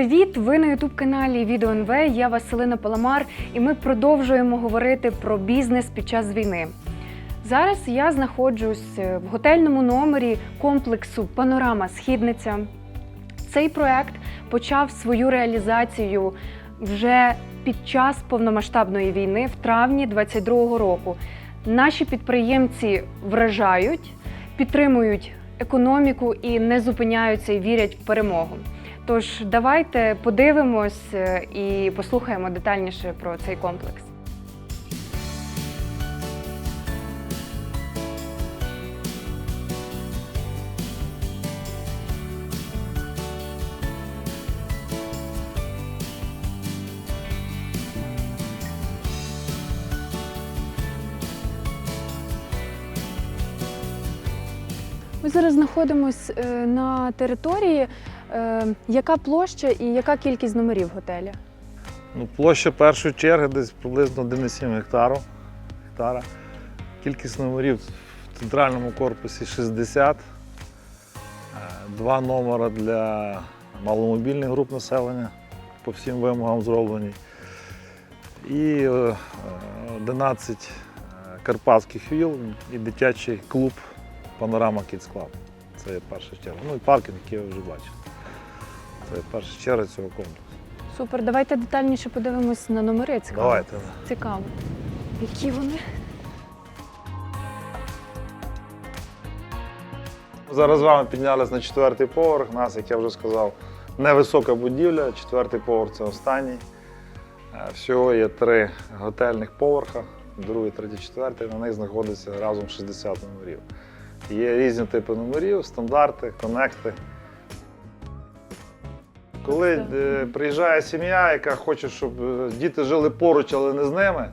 привіт! Ви на youtube каналі Відео НВ. Я Василина Паламар, і ми продовжуємо говорити про бізнес під час війни. Зараз я знаходжусь е, в готельному номері комплексу Панорама Східниця. Цей проект почав свою реалізацію вже під час повномасштабної війни в травні 2022 року. Наші підприємці вражають, підтримують економіку і не зупиняються і вірять в перемогу. Тож давайте подивимось е, і послухаємо детальніше про цей комплекс. Зараз знаходимося на території. Е, Яка площа і яка кількість номерів готеля? Ну, площа першої черги десь приблизно 1,7 гектару. гектара. Кількість номерів в центральному корпусі 60. Е, Два номера для маломобільних груп населення по всім вимогам зроблені. І е, е, 11 карпатських віл і дитячий клуб Панорама Kids Club. Це є перша черга. Ну і паркінг, який ви вже бачили. Це є перша черга цього комплексу. Супер, давайте детальніше подивимось на номери. Цікаво. Давайте. Цікаво. Які вони? Зараз з вами піднялись на четвертий поверх. У нас, як я вже сказав, невисока будівля. Четвертий поверх це останній. Е, Всього є три готельних поверха, другий, третій, четвертий. На них знаходиться разом 60 номерів. Є різні типи номерів, стандарти, конекти. Коли е, приїжджає сім'я, яка хоче, щоб е, діти жили поруч, але не з ними,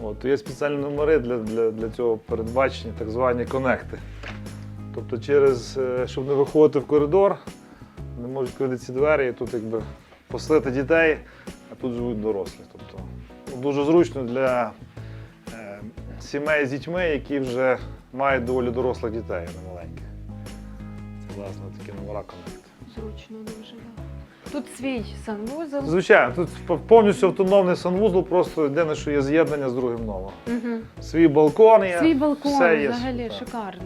от, то є спеціальні номери для, для, для цього передбачені, так звані конекти. Тобто, через, е, щоб не виходити в коридор, не можуть відкрити ці двері і тут якби поселити дітей, а тут живуть дорослі. Тобто, ну, дуже зручно для е, сімей з дітьми, які вже мають доволі дорослих дітей, а не маленьких. Це власне такі номера конект. Зручно дуже. Тут свій санвузол. Звичайно, тут повністю автономний санвузол, просто єдине, що є з'єднання з другим номером. Угу. Свій балкон є. Свій балкон все є, взагалі так. шикарно.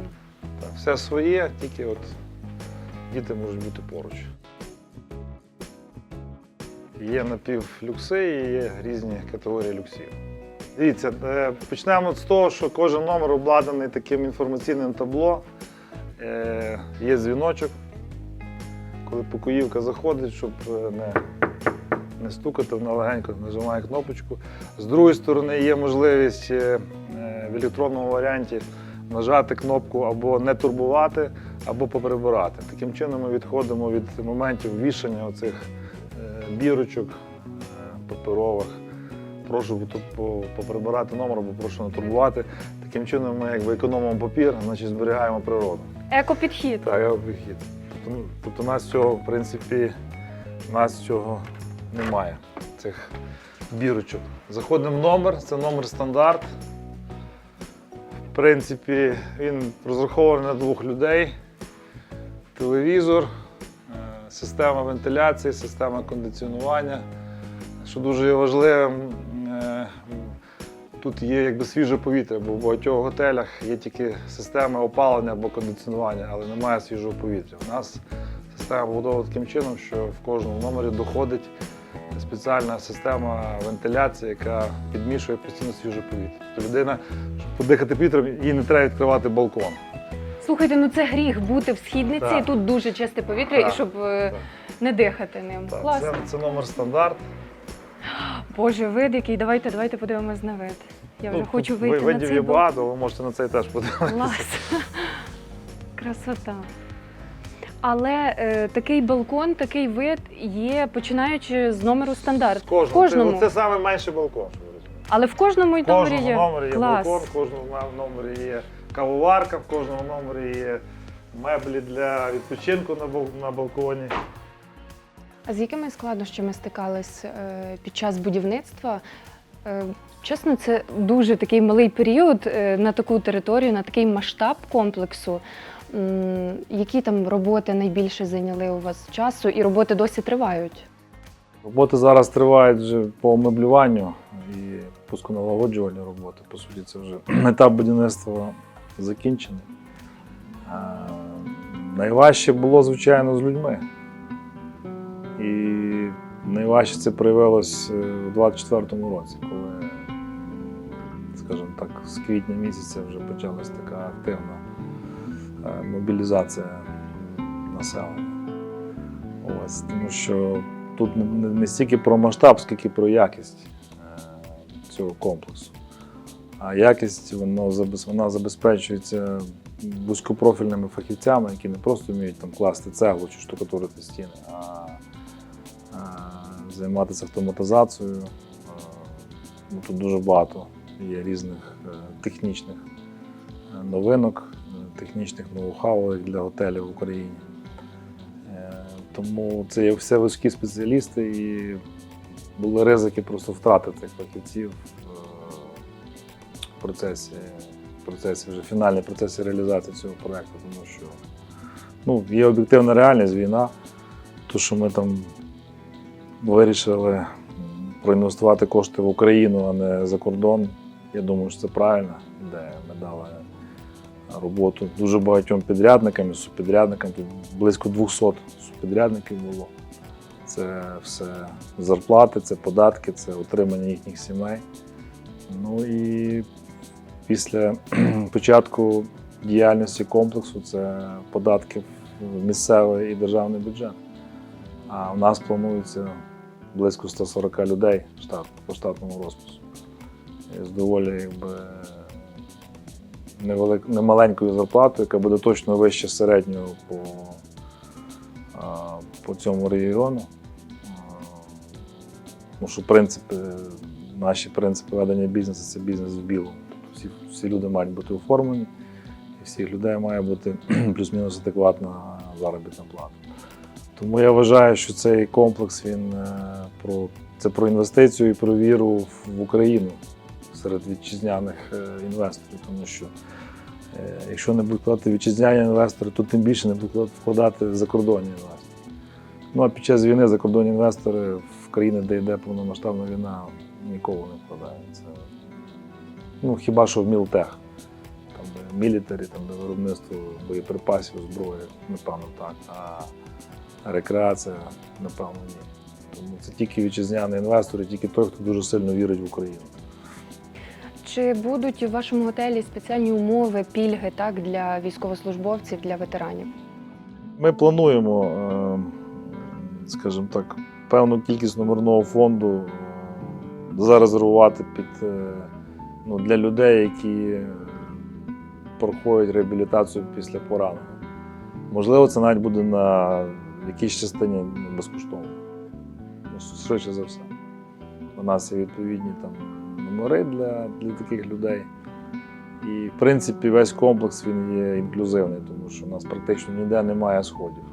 Так, все своє, тільки от діти можуть бути поруч. Є напівлюкси і є різні категорії люксів. Дивіться, е, почнемо з того, що кожен номер обладнаний таким інформаційним табло. Е, Є дзвіночок, коли покоївка заходить, щоб е, не, не стукати, вона легенько нажимає кнопочку. З другої сторони є можливість в електронному варіанті нажати кнопку або не турбувати, або поприбирати. Таким чином ми відходимо від моментів вішання оцих бірочок паперових. Прошу поприбирати номер або прошу не турбувати. Таким чином ми якби економимо папір, значить зберігаємо природу. Екопідхід. Так, обихід. Тобто, тобто у нас цього, в принципі, у нас цього немає, цих бірочок. Заходимо в номер, це номер стандарт. В принципі, він розрахований на двох людей. Телевізор, е, система вентиляції, система кондиціонування. Що дуже є важливим, е, тут є якби свіже повітря, бо в багатьох готелях є тільки система опалення або кондиціонування, але немає свіжого повітря. У нас система побудована таким чином, що в кожному номері доходить спеціальна система вентиляції, яка підмішує постійно свіже повітря. Тобто людина, щоб подихати повітрям, їй не треба відкривати балкон. Слухайте, ну це гріх бути в східниці, Так. і тут дуже чисте повітря, Так, і щоб е, так. не дихати ним. Так, Класно. це, це номер стандарт. Боже, вид який. Давайте, давайте подивимось на вид. Я вже Ну, хочу тут вийти на видів цей є балкон. багато, ви можете на цей теж подивитися. Клас. Красота. Але е, такий балкон, такий вид є, починаючи з номеру стандарт. Кожному. В кожному. Це, це найменший балкон, що ви розумієте. Але в кожному й В номері кожному є. номері є Клас. балкон, в кожному на- номері є кавоварка, в кожному номері є меблі для відпочинку на, бал- на балконі. А з якими складнощами стикались е, під час будівництва? Е, Чесно, це дуже такий малий період е, на таку територію, на такий масштаб комплексу. Які там роботи найбільше зайняли у вас часу, і роботи досі тривають? Роботи зараз тривають вже по меблюванню і пусконалагоджувальні роботи. По суті, це вже етап будівництва закінчений. Найважче було, звичайно, з людьми. Найважче це проявилось е, у 24-му році, коли, скажімо так, з квітня місяця вже почалась така активна е, мобілізація населення. Ось, тому що тут не, стільки про масштаб, скільки про якість е, цього комплексу. А якість воно, вона забезпечується вузькопрофільними фахівцями, які не просто вміють там класти цеглу чи штукатурити стіни, а займатися автоматизацією. Е, Ну, тут дуже багато є різних е, технічних е, новинок, технічних ноу-хау для готелів в Україні. Тому це є все вузькі спеціалісти і були ризики просто втратити фахівців в процесі, в процесі вже фінальній процесі реалізації цього проєкту, тому що ну, є об'єктивна реальність війна, то що ми там вирішили проінвестувати кошти в Україну, а не за кордон. Я думаю, що це правильно, де ми дали роботу дуже багатьом підрядникам і субпідрядникам. Тут близько 200 субпідрядників було. Це все зарплати, це податки, це утримання їхніх сімей. Ну і після початку діяльності комплексу це податки в місцевий і державний бюджет. А у нас планується близько 140 людей штат, по штатному розпису. З доволі якби, невелик, немаленькою зарплатою, яка буде точно вище середнього по, по цьому регіону. Тому що принципи, наші принципи ведення бізнесу це бізнес в білому. Тобто всі, всі люди мають бути оформлені, і всіх людей має бути плюс-мінус адекватна заробітна плата. Тому я вважаю, що цей комплекс він е, про це про інвестицію і про віру в, Україну серед вітчизняних е, інвесторів. Тому що е, якщо не будуть вкладати вітчизняні інвестори, то тим більше не будуть вкладати закордонні інвестори. Ну а під час війни закордонні інвестори в країни, де йде повномасштабна війна, ніколи не вкладають. Це, ну, хіба що в Мілтех, там, де мілітарі, там, де виробництво боєприпасів, зброї, напевно, так. А рекреація, напевно, ні. Тому це тільки вітчизняні інвестори, тільки той, хто дуже сильно вірить в Україну. Чи будуть у вашому готелі спеціальні умови, пільги так, для військовослужбовців, для ветеранів? Ми плануємо, е, скажімо так, певну кількість номерного фонду е, зарезервувати під, е, ну, для людей, які проходять реабілітацію після поранення. Можливо, це навіть буде на якійсь частині ну, безкоштовно. Ну, швидше за все. У нас є відповідні там номери для, для таких людей. І, в принципі, весь комплекс він є інклюзивний, тому що у нас практично ніде немає сходів.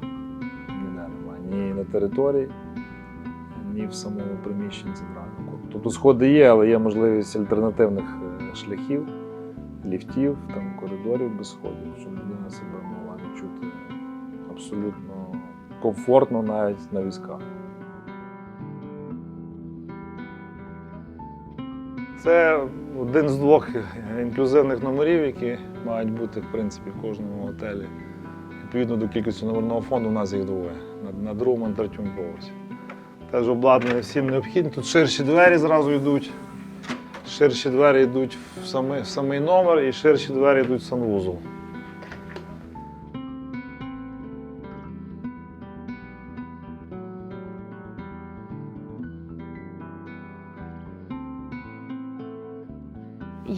Ніде немає. Ні на території, ні в самому приміщенні центрального. Тобто сходи є, але є можливість альтернативних е, шляхів, ліфтів, там, коридорів без сходів, щоб людина себе могла відчути абсолютно комфортно навіть на візках. Це один з двох інклюзивних номерів, які мають бути в принципі в кожному готелі. Відповідно до кількості номерного фонду, у нас їх двоє на, другому на третьому поверсі. Теж обладнання всім необхідне. Тут ширші двері зразу йдуть. Ширші двері йдуть в самий, в самий номер і ширші двері йдуть в санвузол.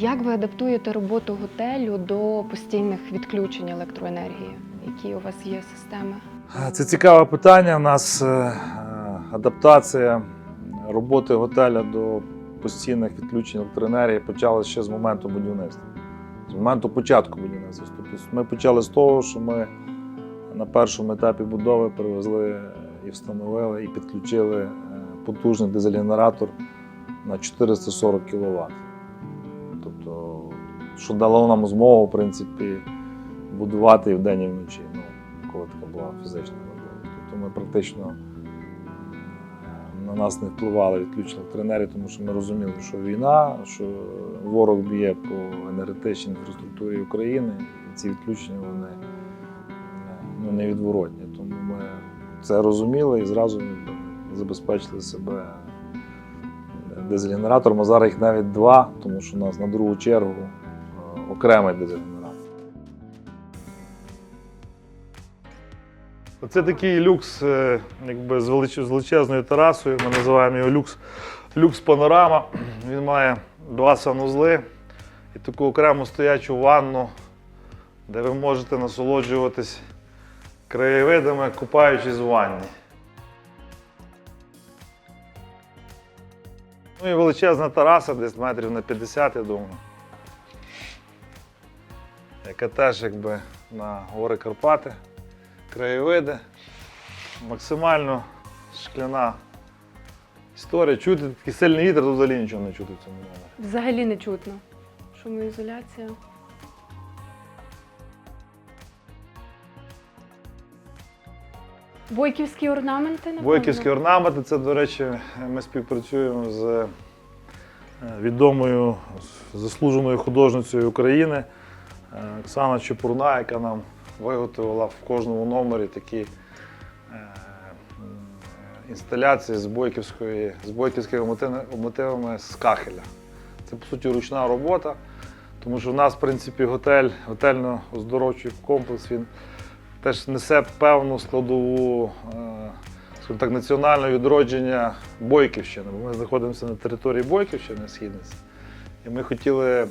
Як ви адаптуєте роботу готелю до постійних відключень електроенергії? Які у вас є системи? Це цікаве питання. У нас е, е, адаптація роботи готеля до постійних відключень електроенергії почалася ще з моменту будівництва, з моменту початку будівництва. Тобто ми почали з того, що ми на першому етапі будови привезли і встановили і підключили е, потужний дизель-генератор на 440 кВт. Що дало нам змогу, в принципі, будувати і вдень, і вночі. Ну, коли така була фізична можливість. Тобто ми практично е, на нас не впливали відключення електроенергії, тому що ми розуміли, що війна, що ворог б'є по енергетичній інфраструктурі України, і ці відключення вони е, ну, невідворотні. Тому ми це розуміли і зразу забезпечили себе дизель-генератором. Зараз їх навіть два, тому що у нас на другу чергу окремий дизель-генератор. Це такий люкс е, якби, з величезною терасою. Ми називаємо його люкс, люкс панорама. Він має два санузли і таку окрему стоячу ванну, де ви можете насолоджуватись краєвидами, купаючись в ванні. Ну і величезна тераса, десь метрів на 50, я думаю. Яка теж якби на гори Карпати краєвиди, максимально шкляна історія. Чути такий сильний вітер, тут взагалі нічого не чути в цьому номері. Взагалі не чутно. Шумоізоляція. Бойківські орнаменти, напевно? Бойківські орнаменти це, до речі, ми співпрацюємо з е, відомою заслуженою художницею України Оксана Чепурна, яка нам виготовила в кожному номері такі е, інсталяції з бойківської, з бойківськими мотивами, мотивами з кахеля. Це, по суті, ручна робота, тому що в нас, в принципі, готель, готельно-оздоровчий комплекс, він теж несе певну складову е, так, національного відродження Бойківщини. Бо ми знаходимося на території Бойківщини, Східниці. І ми хотіли е,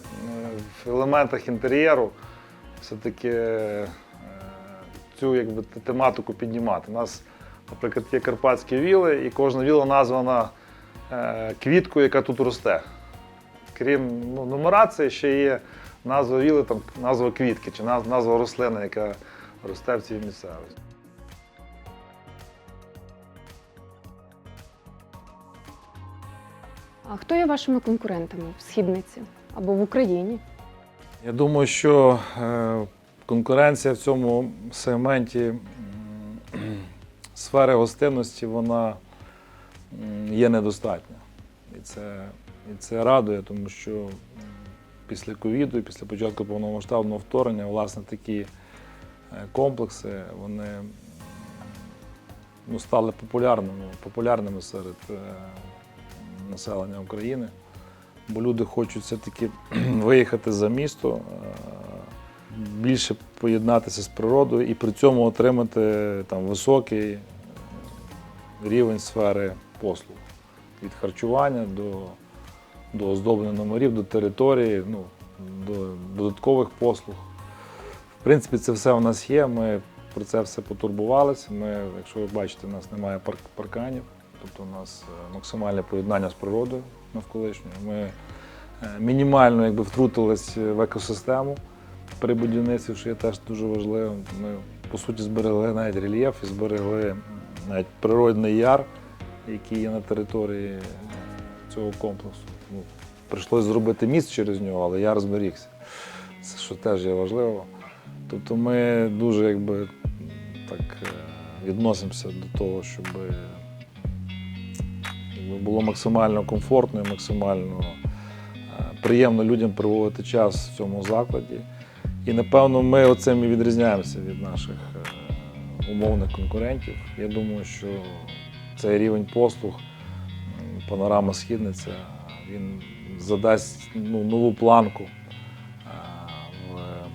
в елементах інтер'єру все-таки е, цю якби, тематику піднімати. У нас, наприклад, є карпатські віли, і кожна віла названа е, квіткою, яка тут росте. Крім ну, нумерації, ще є назва віли, там, назва квітки чи назва рослини, яка росте в цій місцевості. А хто є вашими конкурентами в східниці або в Україні? Я думаю, що е, конкуренція в цьому сегменті сфери гостинності вона є недостатня. І це, і це радує, тому що після ковіду і після початку повномасштабного вторгнення, власне, такі е, комплекси вони ну, стали популярними, популярними серед е, населення України бо люди хочуть все-таки виїхати за місто, е, більше поєднатися з природою і при цьому отримати там, високий рівень сфери послуг. Від харчування до, до оздоблення номерів, до території, ну, до додаткових послуг. В принципі, це все у нас є. Ми про це все потурбувалися. Ми, якщо ви бачите, у нас немає парк- парканів, тобто у нас е, максимальне поєднання з природою навколишньою. Ми е, мінімально якби, втрутились в екосистему при будівництві, що є теж дуже важливо. Ми, по суті, зберегли навіть рельєф і зберегли навіть природний яр, який є на території е, цього комплексу. Ну, прийшлося зробити міст через нього, але яр зберігся. Це що теж є важливо. Тобто ми дуже якби, так, відносимося до того, щоб було максимально комфортно і максимально е, приємно людям проводити час в цьому закладі. І напевно ми оцим і відрізняємося від наших е, умовних конкурентів. Я думаю, що цей рівень послуг, панорама східниця, він задасть ну, нову планку е,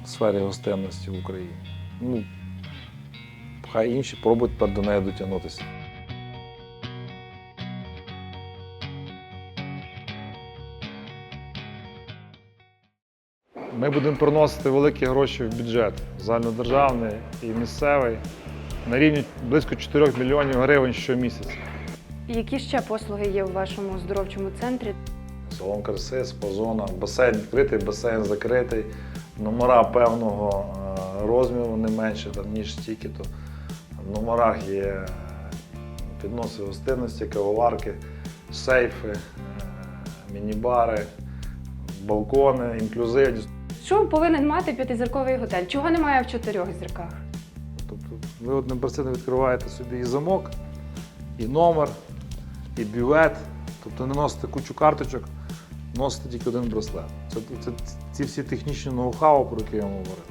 в сфері гостинності в Україні. Ну, хай інші пробують до неї дотягнутися. Ми будемо приносити великі гроші в бюджет загальнодержавний і місцевий на рівні близько 4 мільйонів гривень щомісяця. Які ще послуги є у вашому оздоровчому центрі? Салон краси, спа-зона, басейн відкритий, басейн закритий, номера певного е, розміру не менше, там, ніж стільки. То в номерах є е, підноси гостинності, кавоварки, сейфи, е, міні-бари, балкони, інклюзивні. Що повинен мати п'ятизірковий готель? Чого немає в чотирьох зірках? Тобто ви одним працівником відкриваєте собі і замок, і номер, і бювет. Тобто не носите кучу карточок, носите тільки один браслет. Це, це ці всі технічні ноу-хау, про які я вам говорив.